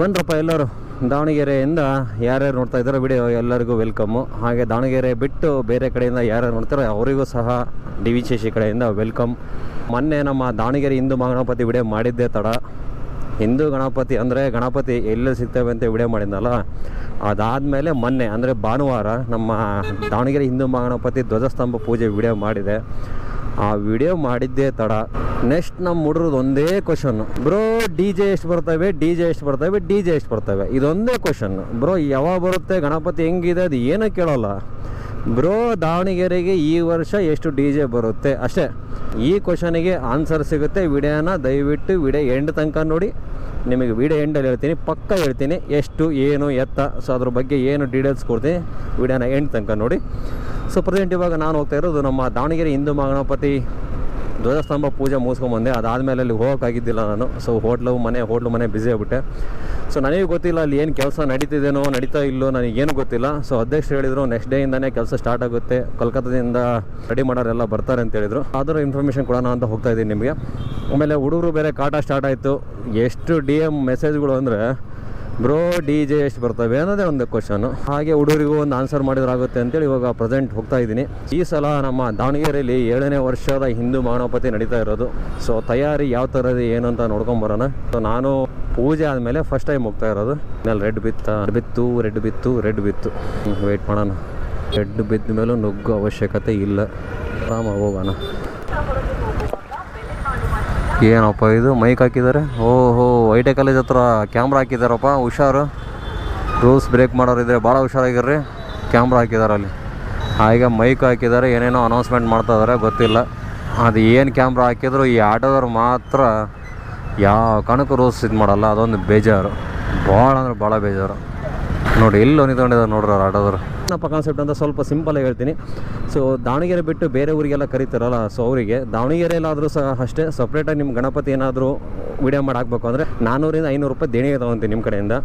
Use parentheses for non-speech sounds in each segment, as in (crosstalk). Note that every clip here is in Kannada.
ಬನ್ರಪ್ಪ ಎಲ್ಲರೂ, ದಾವಣಗೆರೆಯಿಂದ ಯಾರ್ಯಾರು ನೋಡ್ತಾ ಇದ್ದಾರೋ ವಿಡಿಯೋ ಎಲ್ಲರಿಗೂ ವೆಲ್ಕಮ್ಮು ಹಾಗೆ ದಾವಣಗೆರೆ ಬಿಟ್ಟು ಬೇರೆ ಕಡೆಯಿಂದ ಯಾರ್ಯಾರು ನೋಡ್ತಾರೋ ಅವರಿಗೂ ಸಹ ಡಿ ವಿ ಶೇಷಿ ಕಡೆಯಿಂದ ವೆಲ್ಕಮ್ ಮೊನ್ನೆ ನಮ್ಮ ದಾವಣಗೆರೆ ಹಿಂದೂ ಮಹಾಗಣಪತಿ ವಿಡಿಯೋ ಮಾಡಿದ್ದೇ ತಡ. ಹಿಂದೂ ಗಣಪತಿ ಅಂದರೆ ಗಣಪತಿ ಎಲ್ಲಿ ಸಿಗ್ತೇವೆ ಅಂತ ವಿಡಿಯೋ ಮಾಡಿದ್ನಲ್ಲ? ಅದಾದಮೇಲೆ ಮೊನ್ನೆ, ಅಂದರೆ ಭಾನುವಾರ ನಮ್ಮ ದಾವಣಗೆರೆ ಹಿಂದೂ ಮಹಾಗಣಪತಿ ಧ್ವಜಸ್ತಂಭ ಪೂಜೆ ವಿಡಿಯೋ ಮಾಡಿದೆ. ಆ ವಿಡಿಯೋ ಮಾಡಿದ್ದೇ ತಡ. ನೆಕ್ಸ್ಟ್ ನಮ್ಮ ಹುಡುಗರದ್ದು ಒಂದೇ ಕ್ವಶನ್ ಬ್ರೋ ಡಿ ಜೆ ಎಷ್ಟು ಬರ್ತವೆ? ಡಿ ಜೆ ಎಷ್ಟು ಬರ್ತವೆ? ಡಿ ಜೆ ಎಷ್ಟು ಬರ್ತವೆ? ಇದೊಂದೇ ಕ್ವಶನ್ ಬ್ರೋ, ಯಾವಾಗ ಬರುತ್ತೆ? ಗಣಪತಿ ಹೆಂಗಿದೆ? ಅದು ಏನೂ ಕೇಳೋಲ್ಲ. ಬ್ರೋ ದಾವಣಗೆರೆಗೆ ಈ ವರ್ಷ ಎಷ್ಟು ಡಿ ಜೆ ಬರುತ್ತೆ? ಅಷ್ಟೇ, ಈ ಕ್ವಶನಿಗೆ ಆನ್ಸರ್ ಸಿಗುತ್ತೆ. ವಿಡಿಯೋನ ದಯವಿಟ್ಟು ವಿಡಿಯೋ ಎಂಡ್ ತನಕ ನೋಡಿ. ನಿಮಗೆ ವಿಡಿಯೋ ಎಂಡಲ್ಲಿ ಹೇಳ್ತೀನಿ. ಪಕ್ಕ ಹೇಳ್ತೀನಿ, ಎಷ್ಟು, ಏನು, ಎತ್ತ. ಸೊ ಅದ್ರ ಬಗ್ಗೆ ಏನು ಡೀಟೇಲ್ಸ್ ಕೊಡ್ತೀನಿ, ವಿಡಿಯೋನ ಎಂಡ್ ತನಕ ನೋಡಿ. ಸೊ ಪ್ರೆಸೆಂಟ್ ಇವಾಗ ನಾನು ಹೋಗ್ತಾ ಇರೋದು ನಮ್ಮ ದಾವಣಗೆರೆ ಹಿಂದೂ ಮಹಾಗಣಪತಿ ಧ್ವಜಸ್ತಂಭ ಪೂಜೆ ಮುಗಿಸ್ಕೊಂಬಂದೆ, ಅದಾದಮೇಲೆ ಅಲ್ಲಿ ಹೋಗೋಕ್ಕಾಗಿದ್ದಿಲ್ಲ ನಾನು. ಸೊ ಹೋಟ್ಲು ಮನೆ ಹೋಟ್ಲು ಮನೆ ಬ್ಯುಸಿ ಆಗ್ಬಿಟ್ಟೆ. ಸೊ ನನಗೆ ಗೊತ್ತಿಲ್ಲ ಅಲ್ಲಿ ಏನು ಕೆಲಸ ನಡೀತಿದೇನೋ, ನಡೀತಾ ಇಲ್ಲೋ ನನಗೇನು ಗೊತ್ತಿಲ್ಲ. ಸೊ ಅಧ್ಯಕ್ಷರು ಹೇಳಿದರು ನೆಕ್ಸ್ಟ್ ಡೇಯಿಂದನೇ ಕೆಲಸ ಸ್ಟಾರ್ಟ್ ಆಗುತ್ತೆ. ಕೋಲ್ಕತ್ತಾದಿಂದ ರೆಡಿ ಮಾಡೋರೆಲ್ಲ ಬರ್ತಾರೆ ಅಂತ ಹೇಳಿದರು. ಆದರೂ ಇನ್ಫಾರ್ಮೇಷನ್ ಕೊಡೋಣ ಅಂತ ಹೋಗ್ತಾ ಇದ್ದೀನಿ ನಿಮಗೆ. ಆಮೇಲೆ ಹುಡುಗರು ಬೇರೆ ಕಾಟ ಸ್ಟಾರ್ಟ್ ಆಯಿತು. ಎಷ್ಟು ಡಿ ಎಂ ಮೆಸೇಜ್ಗಳು ಅಂದರೆ ಬ್ರೋ, ಡಿ ಜೆ ಎಷ್ಟು ಬರ್ತವೆ ಅನ್ನೋದೇ ಒಂದು ಕ್ವಶನು ಹಾಗೆ ಹುಡುಗರಿಗೂ ಒಂದು ಆನ್ಸರ್ ಮಾಡಿದ್ರಾಗುತ್ತೆ ಅಂತೇಳಿ ಇವಾಗ ಪ್ರೆಸೆಂಟ್ ಹೋಗ್ತಾ ಇದ್ದೀನಿ. ಈ ಸಲ ನಮ್ಮ ದಾವಣಗೆರೆಯಲ್ಲಿ ಏಳನೇ ವರ್ಷದ ಹಿಂದೂ ಮಾನವಪತಿ ನಡೀತಾ ಇರೋದು. ಸೊ ತಯಾರಿ ಯಾವ ಥರ ಇದೆ ಏನು ಅಂತ ನೋಡ್ಕೊಂಬರೋಣ ಸೊ ನಾನು ಪೂಜೆ ಆದಮೇಲೆ ಫಸ್ಟ್ ಟೈಮ್ ಹೋಗ್ತಾ ಇರೋದು. ಮೇಲೆ ರೆಡ್ ಬಿತ್ತ ಬಿತ್ತು ರೆಡ್ ಬಿತ್ತು ರೆಡ್ ಬಿತ್ತು. ವೆಯ್ಟ್ ಮಾಡೋಣ. ರೆಡ್ ಬಿದ್ದ ಮೇಲೂ ನುಗ್ಗೋ ಅವಶ್ಯಕತೆ ಇಲ್ಲ. ಆರಾಮ ಹೋಗೋಣ. ಏನಪ್ಪ ಇದು? ಮೈಕ್ ಹಾಕಿದ್ದಾರೆ? ಓಹೋ. ಐ ಟಿ ಕಾಲೇಜ್ ಹತ್ರ ಕ್ಯಾಮ್ರಾ ಹಾಕಿದಾರಪ್ಪ, ಹುಷಾರು. ರೂಲ್ಸ್ ಬ್ರೇಕ್ ಮಾಡೋರಿದ್ರೆ ಭಾಳ ಹುಷಾರಾಗಿರ್ರಿ. ಕ್ಯಾಮ್ರಾ ಹಾಕಿದ್ದಾರೆ ಅಲ್ಲಿ. ಈಗ ಮೈಕ್ ಹಾಕಿದ್ದಾರೆ ಏನೇನೋ ಅನೌನ್ಸ್ಮೆಂಟ್ ಮಾಡ್ತಾ ಇದ್ದಾರೆ ಗೊತ್ತಿಲ್ಲ. ಅದು ಏನು ಕ್ಯಾಮ್ರಾ ಹಾಕಿದ್ರು ಈ ಆಟೋದವ್ರು ಮಾತ್ರ ಯಾವ ಕಣಕ್ಕೂ ರೂಲ್ಸ್ ಇದು ಮಾಡಲ್ಲ, ಅದೊಂದು ಬೇಜಾರು. ಭಾಳ ಅಂದ್ರೆ ಭಾಳ ಬೇಜಾರು. ನೋಡಿ, ಎಲ್ಲೋ ನಿಂತ್ಕೊಂಡಿದ್ದಾರೆ ನೋಡ್ರಿ ಅವ್ರು ಆಟೋದವ್ರು. ಏನಪ್ಪ ಕಾನ್ಸೆಪ್ಟ್ ಅಂತ ಸ್ವಲ್ಪ ಸಿಂಪಲಾಗಿ ಹೇಳ್ತೀನಿ. ಸೊ ದಾವಣಗೆರೆ ಬಿಟ್ಟು ಬೇರೆ ಊರಿಗೆಲ್ಲ ಕರೀತಾರಲ್ಲ ಸೊ ಅವರಿಗೆ ದಾವಣಗೆರೆಯಲ್ಲಾದರೂ ಸಹ ಅಷ್ಟೇ ಸಪ್ರೇಟಾಗಿ ನಿಮ್ಮ ಗಣಪತಿ ಏನಾದರೂ ವಿಡಿಯೋ ಮಾಡಿ ಹಾಕ್ಬೇಕು ಅಂದರೆ ನಾನ್ನೂರಿಂದ ಐನೂರು ರೂಪಾಯಿ ದೇಣಿಗೆ ತೊಗೊತೀನಿ ನಿಮ್ಮ ಕಡೆಯಿಂದ.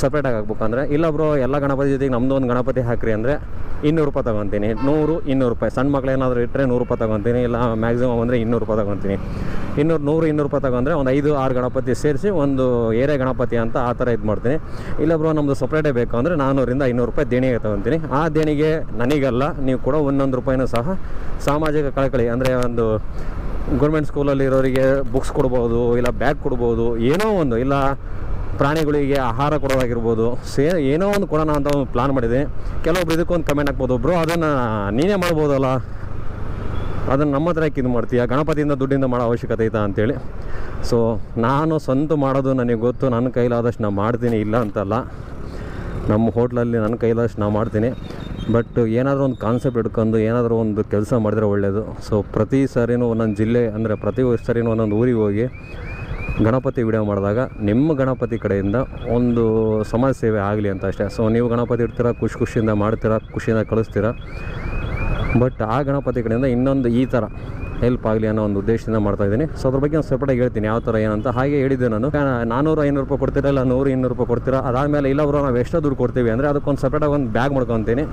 ಸಪ್ರೇಟಾಗಿ ಹಾಕ್ಬೇಕು ಅಂದರೆ. ಇಲ್ಲ ಬ್ರೋ, ಎಲ್ಲ ಗಣಪತಿ ಜೊತೆಗೆ ನಮ್ಮದು ಒಂದು ಗಣಪತಿ ಹಾಕ್ರಿ ಅಂದರೆ ಇನ್ನೂರು ರೂಪಾಯಿ ತೊಗೊತೀನಿ. ನೂರು, ಇನ್ನೂರು ರೂಪಾಯಿ. ಸಣ್ಣ ಮಕ್ಳು ಏನಾದರೂ ಇಟ್ಟರೆ ನೂರು ರೂಪಾಯಿ ತೊಗೊತೀನಿ. ಇಲ್ಲ ಮ್ಯಾಕ್ಸಿಮಮ್ ಅಂದರೆ ಇನ್ನೂರು ರೂಪಾಯಿ ತೊಗೊತೀನಿ. ಇನ್ನೂರು, ನೂರು, ಇನ್ನೂರು ರೂಪಾಯಿ ತಗೊಂಡ್ರೆ ಒಂದು ಐದು, ಆರು ಗಣಪತಿ ಸೇರಿಸಿ ಒಂದು ಏರೆ ಗಣಪತಿ ಅಂತ ಆ ಥರ ಇದು ಮಾಡ್ತೀನಿ. ಇಲ್ಲ ಬ್ರೋ ನಮ್ಮದು ಸಪ್ರೇಟೇ ಬೇಕು ಅಂದರೆ ನಾನ್ನೂರಿಂದ ಐನೂರು ರೂಪಾಯಿ ದೇಣಿಗೆ ತೊಗೊತೀನಿ. ಆ ದೇಣಿಗೆ ನನಗಲ್ಲ, ನೀವು ಕೂಡ ಒಂದೊಂದು ರೂಪಾಯಿನೂ ಸಹ ಸಾಮಾಜಿಕ ಕಳಕಳಿ ಅಂದರೆ ಒಂದು ಗೌರ್ಮೆಂಟ್ ಸ್ಕೂಲಲ್ಲಿ ಇರೋರಿಗೆ ಬುಕ್ಸ್ ಕೊಡ್ಬೋದು, ಇಲ್ಲ ಬ್ಯಾಗ್ ಕೊಡ್ಬೋದು, ಏನೋ ಒಂದು, ಇಲ್ಲ ಪ್ರಾಣಿಗಳಿಗೆ ಆಹಾರ ಕೊಡೋದಾಗಿರ್ಬೋದು, ಸೇ, ಏನೋ ಒಂದು ಕೊಡೋಣ ಅಂತ ಒಂದು ಪ್ಲಾನ್ ಮಾಡಿದೆ. ಕೆಲವೊಬ್ರು ಇದಕ್ಕೊಂದು ಕಮೆಂಟ್ ಹಾಕ್ಬೋದು, ಬ್ರೋ, ಅದನ್ನು ನೀನೇ ಮಾಡ್ಬೋದಲ್ಲ? ಅದನ್ನು ನಮ್ಮ ಹತ್ರ ಇದು ಮಾಡ್ತೀಯ? ಗಣಪತಿಯಿಂದ ದುಡ್ಡಿಂದ ಮಾಡೋ ಅವಶ್ಯಕತೆ ಐತಾ? ಅಂತೇಳಿ. ಸೊ ನಾನು ಸ್ವಂತ ಮಾಡೋದು ನನಗೆ ಗೊತ್ತು, ನನ್ನ ಕೈಲಾದಷ್ಟು ನಾನು ಮಾಡ್ತೀನಿ, ಇಲ್ಲ ಅಂತಲ್ಲ. ನಮ್ಮ ಹೋಟ್ಲಲ್ಲಿ ನನ್ನ ಕೈಲಾದಷ್ಟು ನಾನು ಮಾಡ್ತೀನಿ. ಬಟ್ ಏನಾದರೂ ಒಂದು ಕಾನ್ಸೆಪ್ಟ್ ಹಿಡ್ಕೊಂಡು ಏನಾದರೂ ಒಂದು ಕೆಲಸ ಮಾಡಿದ್ರೆ ಒಳ್ಳೆಯದು ಸೊ ಪ್ರತಿ ಸಾರಿನೂ ಒಂದೊಂದು ಜಿಲ್ಲೆ ಅಂದರೆ ಪ್ರತಿ ಸಾರಿನೂ ಒಂದೊಂದು ಊರಿಗೆ ಹೋಗಿ ಗಣಪತಿ ವಿಡಿಯೋ ಮಾಡಿದಾಗ ನಿಮ್ಮ ಗಣಪತಿ ಕಡೆಯಿಂದ ಒಂದು ಸಮಾಜ ಸೇವೆ ಆಗಲಿ ಅಂತ ಅಷ್ಟೇ. ಸೊ ನೀವು ಗಣಪತಿ ಇಡ್ತೀರ, ಖುಷಿ ಖುಷಿಯಿಂದ ಮಾಡ್ತೀರಾ, ಖುಷಿಯಿಂದ ಕಳಿಸ್ತೀರಾ. ಬಟ್ ಆ ಗಣಪತಿ ಕಡೆಯಿಂದ ಇನ್ನೊಂದು ಈ ಥರ ಹೆಲ್ಪ್ ಆಗಲಿ ಅನ್ನೋ ಒಂದು ಉದ್ದೇಶದಿಂದ ಮಾಡ್ತಾ ಇದ್ದೀನಿ. ಸೊ ಅದ್ರ ಬಗ್ಗೆ ಒಂದು ಸೆಪ್ರೇಟಾಗಿ ಹೇಳ್ತೀನಿ. ಯಾವ ಥರ ಏನಂತ ಹಾಗೆ ಹೇಳಿದ್ದೆ ನಾನು. ನಾನೂರು, ಐನೂರು ರೂಪಾಯಿ ಕೊಡ್ತೀರಾ ಇಲ್ಲ ನೂರು, ಇನ್ನೂರು ರೂಪಾಯಿ ಕೊಡ್ತೀರಾ? ಅದಾದಮೇಲೆ ಇಲ್ಲ ಅವರು ನಾವು ಎಷ್ಟೋ ದುಡ್ಡು ಕೊಡ್ತೀವಿ ಅಂದರೆ ಅದಕ್ಕೊಂದು ಸಪ್ರೇಟಾಗಿ ಒಂದು ಬ್ಯಾಗ್ ಮಾಡ್ಕೊತೀನಿ.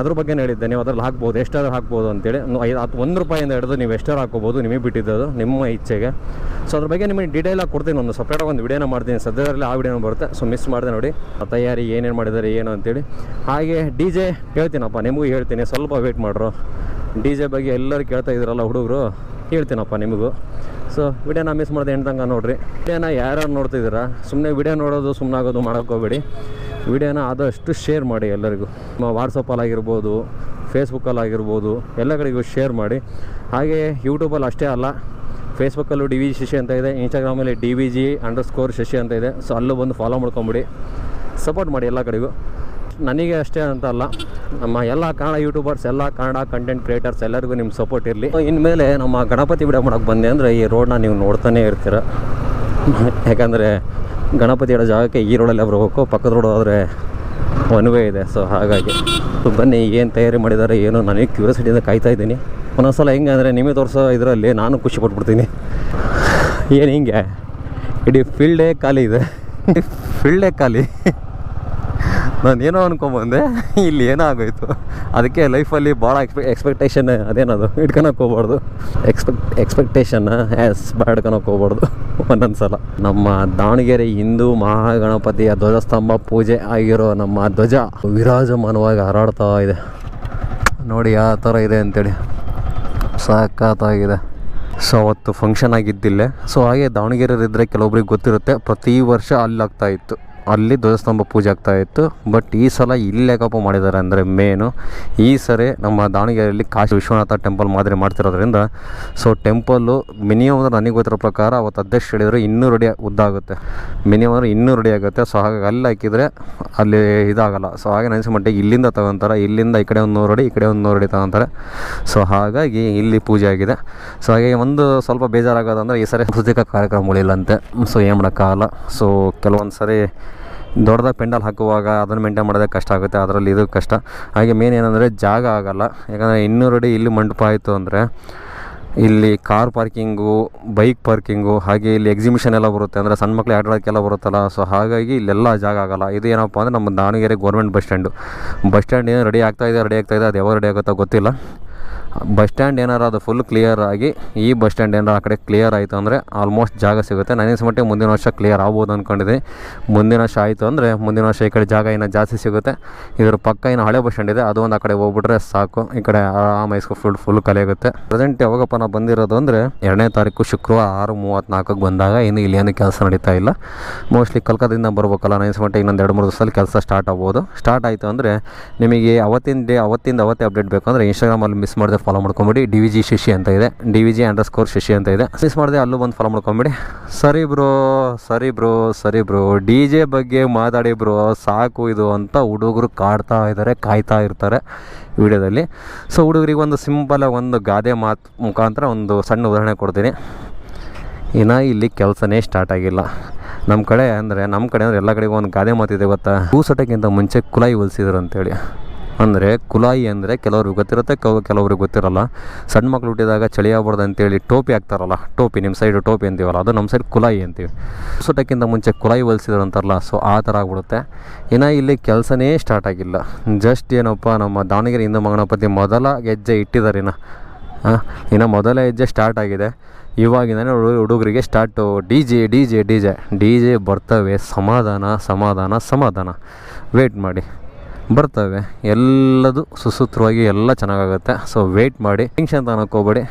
ಅದ್ರ ಬಗ್ಗೆ ಹೇಳಿದ್ದೆ. ನೀವು ಅದ್ರಲ್ಲಿ ಹಾಕ್ಬೋದು, ಎಷ್ಟಾದ್ರು ಹಾಕ್ಬೋದು ಅಂತೇಳಿ. ಐದು, ಹತ್ತು, ಒಂದು ರೂಪಾಯಿಂದ ಹಿಡಿದು ನೀವು ಎಷ್ಟೋ ಹಾಕ್ಬೋದು ನಿಮಗೆ ಬಿಟ್ಟಿದ್ದದು, ನಿಮ್ಮ ಇಚ್ಛೆಗೆ. ಸೊ ಅದ್ರ ಬಗ್ಗೆ ನಿಮಗೆ ಡೀಟೇಲಾಗಿ ಕೊಡ್ತೀನಿ. ಒಂದು ಸಪ್ರೇಟಾಗಿ ಒಂದು ವಿಡಿಯೋನ ಮಾಡ್ತೀನಿ. ಸದ್ಯದಲ್ಲಿ ಆ ವಿಡಿಯೋನ ಬರುತ್ತೆ. ಸೊ ಮಿಸ್ ಮಾಡಿದೆ ನೋಡಿ. ತಯಾರಿ ಏನೇನು ಮಾಡಿದ್ದಾರೆ, ಏನು ಅಂತೇಳಿ. ಹಾಗೆ ಡಿ ಜೆ ಹೇಳ್ತೀನಪ್ಪ ನಿಮಗೂ ಹೇಳ್ತೀನಿ. ಸ್ವಲ್ಪ ವೇಟ್ ಮಾಡ್ರು. ಡಿ ಜೆ ಬಗ್ಗೆ ಎಲ್ಲರೂ ಕೇಳ್ತಾ ಇದ್ರಲ್ಲ ಹುಡುಗರು, ಹೇಳ್ತೀನಪ್ಪ ನಿಮಗೂ. ಸೊ ವಿಡಿಯೋನ ಮಿಸ್ ಮಾಡಿದೆ ಎಂಟಂಗ ನೋಡ್ರಿ. ವಿಡಿಯೋನ ಯಾರ್ಯಾರು ನೋಡ್ತಿದ್ದೀರಾ ಸುಮ್ಮನೆ ವಿಡಿಯೋ ನೋಡೋದು ಸುಮ್ಮನೆ ಆಗೋದು ಮಾಡೋಕ್ಕೋಗ್ಬೇಡಿ ವಿಡಿಯೋನ ಆದಷ್ಟು ಶೇರ್ ಮಾಡಿ ಎಲ್ಲರಿಗೂ. ನಿಮ್ಮ ವಾಟ್ಸಪ್ಪಲ್ಲಾಗಿರ್ಬೋದು ಫೇಸ್ಬುಕ್ಕಲ್ಲಾಗಿರ್ಬೋದು ಎಲ್ಲ ಕಡೆಗೂ ಶೇರ್ ಮಾಡಿ. ಹಾಗೆ ಯೂಟ್ಯೂಬಲ್ಲಿ ಅಷ್ಟೇ ಅಲ್ಲ ಫೇಸ್ಬುಕ್ಕಲ್ಲೂ ಡಿ ವಿ ಶಶಿ ಅಂತ ಇದೆ ಇನ್ಸ್ಟಾಗ್ರಾಮಲ್ಲಿ D V G underscore Shashi ಅಂತ ಇದೆ. ಸೊ ಅಲ್ಲೂ ಬಂದು ಫಾಲೋ ಮಾಡ್ಕೊಂಬಿಡಿ. ಸಪೋರ್ಟ್ ಮಾಡಿ ಎಲ್ಲ ಕಡೆಗೂ. ನನಗೆ ಅಷ್ಟೇ ಅಂತ ಅಲ್ಲ ನಮ್ಮ ಎಲ್ಲ ಕನ್ನಡ ಯೂಟ್ಯೂಬರ್ಸ್, ಎಲ್ಲ ಕನ್ನಡ ಕಂಟೆಂಟ್ ಕ್ರಿಯೇಟರ್ಸ್ ಎಲ್ಲರಿಗೂ ನಿಮ್ಮ ಸಪೋರ್ಟ್ ಇರಲಿ. ಇನ್ಮೇಲೆ ನಮ್ಮ ಗಣಪತಿ ವಿಡಿಯೋ ಮಾಡೋಕ್ಕೆ ಬಂದೆ ಅಂದರೆ ಈ ರೋಡ್ನ ನೀವು ನೋಡ್ತಾನೆ ಇರ್ತೀರ. ಯಾಕಂದರೆ ಗಣಪತಿ ಇಡೋ ಜಾಗಕ್ಕೆ ಈ ರೋಡಲ್ಲೇ ಬರಬೇಕು ಪಕ್ಕದ ರೋಡ್ ಆದರೆ ಒನ್ ವೇ ಇದೆ. ಸೊ ಹಾಗಾಗಿ ಬನ್ನಿ, ಏನು ತಯಾರಿ ಮಾಡಿದ್ದಾರೆ ಏನು ನನಗೆ ಕ್ಯೂರಿಯಾಸಿಟಿಯಿಂದ ಕಾಯ್ತಾ ಇದ್ದೀನಿ. ಒಂದೊಂದ್ಸಲ ಹೆಂಗೆ ಅಂದರೆ ನಿಮಗೆ ತೋರಿಸೋ ಇದರಲ್ಲಿ ನಾನು ಖುಷಿ ಪಟ್ಬಿಡ್ತೀನಿ. ಏನು ಹಿಂಗೆ? ಇಡೀ ಫೀಲ್ಡೇ ಖಾಲಿ ಇದೆ. (laughs) ಫೀಲ್ಡೇ ಖಾಲಿ. ನಾನು ಏನೋ ಅನ್ಕೊಂಬಂದೆ. (laughs) ಇಲ್ಲಿ ಏನೋ ಆಗೋಯ್ತು. ಅದಕ್ಕೆ ಲೈಫಲ್ಲಿ ಭಾಳ ಎಕ್ಸ್ಪೆ ಎಕ್ಸ್ಪೆಕ್ಟೇಷನ್ ಅದೇನದು? ಇಟ್ಕೊಳಕ್ಕೆ ಹೋಗ್ಬಾರ್ದು. ಎಕ್ಸ್ಪೆಕ್ಟ್ ಎಕ್ಸ್ಪೆಕ್ಟೇಷನ್ ಎಸ್ ಭಾಳ ಇಟ್ಕೊಳಕ್ಕೆ ಹೋಗ್ಬಾರ್ದು. (laughs) ಒಂದೊಂದು ಸಲ ನಮ್ಮ ದಾವಣಗೆರೆ ಹಿಂದೂ ಮಹಾಗಣಪತಿಯ ಧ್ವಜಸ್ತಂಭ ಪೂಜೆ ಆಗಿರೋ ನಮ್ಮ ಧ್ವಜ ವಿರಾಜಮಾನವಾಗಿ ಹಾರಾಡ್ತಾ ಇದೆ. ನೋಡಿ ಯಾವ ಥರ ಇದೆ ಅಂತೇಳಿ. ಸಾಕಾತಾಗಿದೆ. ಸೊ ಅವತ್ತು ಫಂಕ್ಷನ್ ಆಗಿದ್ದಿಲ್ಲೇ. ಸೊ ಹಾಗೆ ದಾವಣಗೆರೆಯಲ್ಲಿದ್ದರೆ ಕೆಲವೊಬ್ರಿಗೆ ಗೊತ್ತಿರುತ್ತೆ. ಪ್ರತಿ ವರ್ಷ ಅಲ್ಲಿ ಆಗ್ತಾ ಇತ್ತು. ಅಲ್ಲಿ ಧ್ವಜಸ್ತಂಭ ಪೂಜೆ ಆಗ್ತಾ ಇತ್ತು. ಬಟ್ ಈ ಸಲ ಇಲ್ಲಿ ಯಾಕಪ್ಪ ಮಾಡಿದ್ದಾರೆ ಅಂದರೆ ಮೇನು ಈ ಸರಿ ನಮ್ಮ ದಾವಣಗೆರೆಯಲ್ಲಿ ಕಾಶಿ ವಿಶ್ವನಾಥ ಟೆಂಪಲ್ ಮಾದರಿ ಮಾಡ್ತಿರೋದ್ರಿಂದ ಸೊ ಟೆಂಪಲ್ಲು ಮಿನಿಮಮ್ ಅಂದರೆ ನನಗೆ ಗೊತ್ತಿರೋ ಪ್ರಕಾರ ಅವತ್ತು ಅಧ್ಯಕ್ಷ ಹೇಳಿದರೆ ಇನ್ನೂರು ಅಡಿ ಉದ್ದ ಆಗುತ್ತೆ. ಮಿನಿಮಮ್ ಅಂದರೆ ಇನ್ನೂ ರೆಡಿ ಆಗುತ್ತೆ. ಸೊ ಹಾಗಾಗಿ ಅಲ್ಲಿ ಹಾಕಿದರೆ ಅಲ್ಲಿ ಇದಾಗಲ್ಲ. ಸೊ ಹಾಗೆ ನೆನೆಸಿ ಮಟ್ಟಿಗೆ ಇಲ್ಲಿಂದ ತಗೊತಾರೆ. ಇಲ್ಲಿಂದ ಈ ಕಡೆ ಒಂದು ನೂರು ಅಡಿ, ಈ ಕಡೆ ಒಂದು ನೂರು ಅಡಿ ತಗೊತಾರೆ. ಸೊ ಹಾಗಾಗಿ ಇಲ್ಲಿ ಪೂಜೆ ಆಗಿದೆ. ಸೊ ಹಾಗೆ ಒಂದು ಸ್ವಲ್ಪ ಬೇಜಾರಾಗೋದಂದ್ರೆ ಈ ಸರಿ ಸಾಂಸ್ಕೃತಿಕ ಕಾರ್ಯಕ್ರಮಗಳಿಲ್ಲಂತೆ. ಸೊ ಏನು ಮಾಡೋಕ್ಕಾಗಲ್ಲ. ಸೊ ಕೆಲವೊಂದು ಸರಿ ದೊಡ್ಡದಾಗಿ ಪೆಂಡಲ್ ಹಾಕುವಾಗ ಅದನ್ನು ಮೇಂಟೈನ್ ಮಾಡೋದಕ್ಕೆ ಕಷ್ಟ ಆಗುತ್ತೆ, ಅದರಲ್ಲಿ ಇದು ಕಷ್ಟ. ಹಾಗೆ ಮೇನ್ ಏನಂದರೆ ಜಾಗ ಆಗಲ್ಲ. ಯಾಕಂದರೆ ಇನ್ನೂರು ಅಡಿ ಇಲ್ಲಿ ಮಂಟಪ ಆಯಿತು ಅಂದರೆ ಇಲ್ಲಿ ಕಾರ್ ಪಾರ್ಕಿಂಗು ಬೈಕ್ ಪಾರ್ಕಿಂಗು ಹಾಗೆ ಇಲ್ಲಿ ಎಕ್ಸಿಬಿಷನ್ ಎಲ್ಲ ಬರುತ್ತೆ ಅಂದರೆ ಸಣ್ಣ ಮಕ್ಳು ಆಟಾಡೋಕ್ಕೆಲ್ಲ ಬರುತ್ತಲ್ಲ. ಸೊ ಹಾಗಾಗಿ ಇಲ್ಲೆಲ್ಲ ಜಾಗ ಆಗಲ್ಲ. ಇದು ಏನಪ್ಪ ಅಂದರೆ ನಮ್ಮ Davanagere government bus stand bus stand ಏನು ರೆಡಿ ಆಗ್ತಾ ಇದೆ ರೆಡಿ ಆಗ್ತಾ ಇದೆ ಅದು ಯಾವಾಗ ರೆಡಿ ಆಗುತ್ತೋ ಗೊತ್ತಿಲ್ಲ. ಬಸ್ ಸ್ಟ್ಯಾಂಡ್ ಏನಾರು ಅದು ಫುಲ್ ಕ್ಲಿಯರ್ ಆಗಿ ಈ ಬಸ್ ಸ್ಟ್ಯಾಂಡ್ ಏನಾರು ಆ ಕಡೆ ಕ್ಲಿಯರ್ ಆಯಿತು ಅಂದರೆ ಆಲ್ಮೋಸ್ಟ್ ಜಾಗ ಸಿಗುತ್ತೆ. ನನಗೆ ಮಟ್ಟಿಗೆ ಮುಂದಿನ ವರ್ಷ ಕ್ಲಿಯರ್ ಆಗ್ಬೋದು ಅಂದ್ಕೊಂಡಿದ್ದೀನಿ ಮುಂದಿನ ವರ್ಷ ಆಯಿತು ಅಂದರೆ ಮುಂದಿನ ವರ್ಷ ಈ ಕಡೆ ಜಾಗ ಇನ್ನು ಜಾಸ್ತಿ ಸಿಗುತ್ತೆ. ಇದ್ರ ಪಕ್ಕ ಇನ್ನು ಹಳೆ ಬಸ್ ಸ್ಟ್ಯಾಂಡ್ ಇದೆ, ಅದು ಒಂದು ಆ ಕಡೆ ಹೋಗ್ಬಿಟ್ರೆ ಸಾಕು. ಈ ಕಡೆ ಆರಾಮ ಇಸ್ಕೊ ಫುಲ್ ಫುಲ್ ಖಾಲಿ ಆಗುತ್ತೆ. ಪ್ರೆಸೆಂಟ್ ಯಾವಾಗಪ್ಪ ನಾವು ಬಂದಿರೋದು ಅಂದರೆ ಎರಡನೇ ತಾರೀಕು ಶುಕ್ರವಾರ ಆರು ಮೂವತ್ತ್ನಾಲ್ಕಕ್ಕೆ ಬಂದಾಗ ಇನ್ನು ಇಲ್ಲಿ ಏನು ಕೆಲಸ ನಡೀತಾ ಇಲ್ಲ. ಮೋಸ್ಟ್ಲಿ ಕಲ್ಕತ್ತಾದಿಂದ ಬರ್ಬೇಕಲ್ಲ ನನಗೆ ಮಟ್ಟಿಗೆ ಇನ್ನೊಂದು ಎರಡು ಮೂರು ದಿವಸದಲ್ಲಿ ಕೆಲಸ ಸ್ಟಾರ್ಟ್ ಆಗ್ಬೋದು. ಸ್ಟಾರ್ಟ್ ಆಯಿತು ಅಂದರೆ ನಿಮಗೆ ಅವತ್ತಿಂದ ಅವತ್ತಿಂದ ಅವತ್ತೇ ಅಪ್ಡೇಟ್ ಬೇಕಂದ್ರೆ ಇನ್ಸ್ಟಾಗ್ರಾಮಲ್ಲಿ ಮಿಸ್ ಮಾಡಿದೆ ಫಾಲೋ ಮಾಡ್ಕೊಂಬಿಡಿ. ಡಿ ವಿ ಜಿ ಶಶಿ ಅಂತ ಇದೆ. D V G underscore Shashi ಅಂತ ಇದೆ. ಮಿಸ್ ಮಾಡಿದೆ, ಅಲ್ಲೂ ಬಂದು ಫಾಲೋ ಮಾಡ್ಕೊಂಬಿಡಿ. ಸರಿ ಬ್ರೋ ಸರಿ ಬ್ರೋ ಸರಿ ಬ್ರೋ. ಡಿ ಜೆ ಬಗ್ಗೆ ಮಾತಾಡಿ ಬ್ರೋ. ಸಾಕು ಇದು ಅಂತ ಹುಡುಗರು ಕಾಡ್ತಾ ಇದ್ದಾರೆ ಕಾಯ್ತಾ ಇರ್ತಾರೆ ವಿಡಿಯೋದಲ್ಲಿ. ಸೊ ಹುಡುಗರಿಗೆ ಒಂದು ಸಿಂಪಲಾಗಿ ಒಂದು ಗಾದೆ ಮಾತು ಮುಖಾಂತರ ಒಂದು ಸಣ್ಣ ಉದಾಹರಣೆ ಕೊಡ್ತೀನಿ. ಇನ್ನು ಇಲ್ಲಿ ಕೆಲಸನೇ ಸ್ಟಾರ್ಟ್ ಆಗಿಲ್ಲ. ನಮ್ಮ ಕಡೆ ಅಂದರೆ ನಮ್ಮ ಕಡೆ ಅಂದರೆ ಎಲ್ಲ ಕಡೆಗೂ ಒಂದು ಗಾದೆ ಮಾತಿದೆ ಗೊತ್ತಾ? ಹೂಸಟಕ್ಕಿಂತ ಮುಂಚೆ ಕುಲಾಯಿ ಹೊಲಿಸಿದ್ರು ಅಂತೇಳಿ. ಅಂದರೆ ಕುಲಾಯಿ ಅಂದರೆ ಕೆಲವ್ರಿಗೆ ಗೊತ್ತಿರುತ್ತೆ, ಕೆಲ ಕೆಲವ್ರಿಗೆ ಗೊತ್ತಿರಲ್ಲ. ಸಣ್ಣ ಮಕ್ಳು ಹುಟ್ಟಿದಾಗ ಚಳಿ ಆಗ್ಬಾರ್ದು ಅಂತೇಳಿ ಟೋಪಿ ಹಾಕ್ತಾರಲ್ಲ, ಟೋಪಿ ನಿಮ್ಮ ಸೈಡು ಟೋಪಿ ಅಂತೀವಲ್ಲ, ಅದು ನಮ್ಮ ಸೈಡ್ ಕುಲಾಯಿ ಅಂತೀವಿ. ಹೂಸಟಕ್ಕಿಂತ ಮುಂಚೆ ಕುಲಾಯಿ ಹೊಲಿಸಿದ್ರು ಅಂತಾರಲ್ಲ, ಸೊ ಆ ಥರ ಆಗ್ಬಿಡುತ್ತೆ. ಇನ್ನು ಇಲ್ಲಿ ಕೆಲಸನೇ ಸ್ಟಾರ್ಟ್ ಆಗಿಲ್ಲ. ಜಸ್ಟ್ ಏನಪ್ಪ, ನಮ್ಮ ದಾವಣಗೆರೆ ಹಿಂದೂ ಮೊದಲ ಹೆಜ್ಜೆ ಇಟ್ಟಿದ್ದಾರೆ ಇನ್ನು. ಇನ್ನು ಮೊದಲ ಹೆಜ್ಜೆ ಸ್ಟಾರ್ಟ್ ಆಗಿದೆ. ಇವಾಗಿಂದನೇ ಹುಡುಗ ಹುಡುಗರಿಗೆ start D J D J D J. D J ಬರ್ತವೆ, ಸಮಾಧಾನ ಸಮಾಧಾನ ಸಮಾಧಾನ. ವೇಟ್ ಮಾಡಿ. ಬರ್ತವೆ. ಎಲ್ಲದು ಸುಸೂತ್ರವಾಗಿ ಎಲ್ಲ ಚೆನ್ನಾಗಾಗುತ್ತೆ. ಸೊ ವೇಟ್ ಮಾಡಿ. ಟೆನ್ಷನ್ ತಗೊಳಕ್ಕೆ ಹೋಗ್ಬೇಡಿ.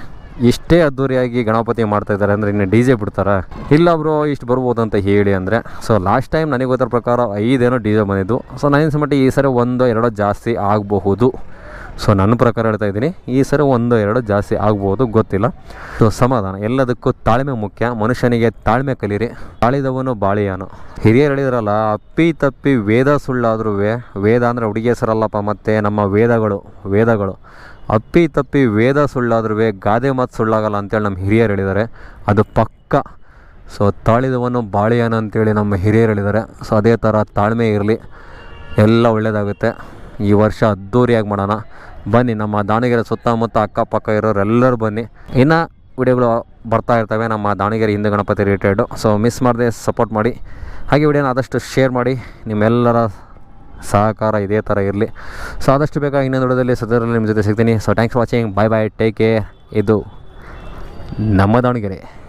ಇಷ್ಟೇ ಅದ್ದೂರಿಯಾಗಿ ಗಣಪತಿ ಮಾಡ್ತಾ ಇದ್ದಾರೆ ಅಂದರೆ ಇನ್ನು ಡಿ ಜೆ ಬಿಡ್ತಾರೆ? ಇಲ್ಲ ಬ್ರೋ, ಇಷ್ಟು ಬರ್ಬೋದು ಅಂತ ಹೇಳಿ ಅಂದರೆ. ಸೊ ಲಾಸ್ಟ್ ಟೈಮ್ ನನಗೆ ಗೊತ್ತಿರೋ ಪ್ರಕಾರ ಐದೇನೋ ಡಿ ಜೆ ಬಂದಿದ್ದು. ಸೊ ನನ್ನ ಮಟ್ಟಿಗೆ ಈ ಸರಿ ಒಂದೋ ಎರಡೋ ಜಾಸ್ತಿ ಆಗಬಹುದು. ಸೊ ನನ್ನ ಪ್ರಕಾರ ಹೇಳ್ತಾ ಇದ್ದೀನಿ, ಈ ಸರಿ ಒಂದು, ಎರಡು ಜಾಸ್ತಿ ಆಗ್ಬೋದು, ಗೊತ್ತಿಲ್ಲ. ಸೊ ಸಮಾಧಾನ. ಎಲ್ಲದಕ್ಕೂ ತಾಳ್ಮೆ ಮುಖ್ಯ. ಮನುಷ್ಯನಿಗೆ ತಾಳ್ಮೆ ಕಲೀರಿ. ತಾಳಿದವನು ಬಾಳಿಯಾನು. ಹಿರಿಯರು ಹೇಳಿದ್ರಲ್ಲ, ಅಪ್ಪಿ ತಪ್ಪಿ ವೇದ ಸುಳ್ಳಾದ್ರೂ ವೇದ ಅಂದರೆ ಹುಡುಗಿ ಹೆಸರಲ್ಲಪ್ಪ, ಮತ್ತು ನಮ್ಮ ವೇದಗಳು ವೇದಗಳು. ಅಪ್ಪಿ ತಪ್ಪಿ ವೇದ ಸುಳ್ಳಾದ್ರೂ ಗಾದೆ ಮಾತು ಸುಳ್ಳಾಗಲ್ಲ ಅಂತೇಳಿ ನಮ್ಮ ಹಿರಿಯರು ಹೇಳಿದ್ದಾರೆ. ಅದು ಪಕ್ಕ. ಸೊ ತಾಳಿದವನು ಬಾಳಿಯಾನ ಅಂತೇಳಿ ನಮ್ಮ ಹಿರಿಯರು ಹೇಳಿದ್ದಾರೆ. ಸೊ ಅದೇ ಥರ ತಾಳ್ಮೆ ಇರಲಿ. ಎಲ್ಲ ಒಳ್ಳೆಯದಾಗುತ್ತೆ ಈ ವರ್ಷ ಅದ್ದೂರಿಯಾಗಿ ಮಾಡೋಣ. ಬನ್ನಿ, ನಮ್ಮ ದಾವಣಗೆರೆ ಸುತ್ತಮುತ್ತ ಅಕ್ಕಪಕ್ಕ ಇರೋರೆಲ್ಲರೂ ಬನ್ನಿ. ಇನ್ನು ವಿಡಿಯೋಗಳು ಬರ್ತಾ ಇರ್ತವೆ, ನಮ್ಮ Davanagere Hindu Ganapati related so miss ಮಾಡದೆ ಸಪೋರ್ಟ್ ಮಾಡಿ. ಹಾಗೆ ವಿಡಿಯೋನ ಆದಷ್ಟು ಶೇರ್ ಮಾಡಿ. ನಿಮ್ಮೆಲ್ಲರ ಸಹಕಾರ ಇದೇ ಥರ ಇರಲಿ. ಸೊ ಆದಷ್ಟು ಬೇಗ ಇನ್ನೊಂದು ವಿಡಿಯೋದಲ್ಲಿ ಸದ್ಯದಲ್ಲಿ ನಿಮ್ಮ ಜೊತೆ ಸಿಗ್ತೀನಿ. So thanks watching bye bye take care ಇದು ನಮ್ಮ ದಾವಣಗೆರೆ.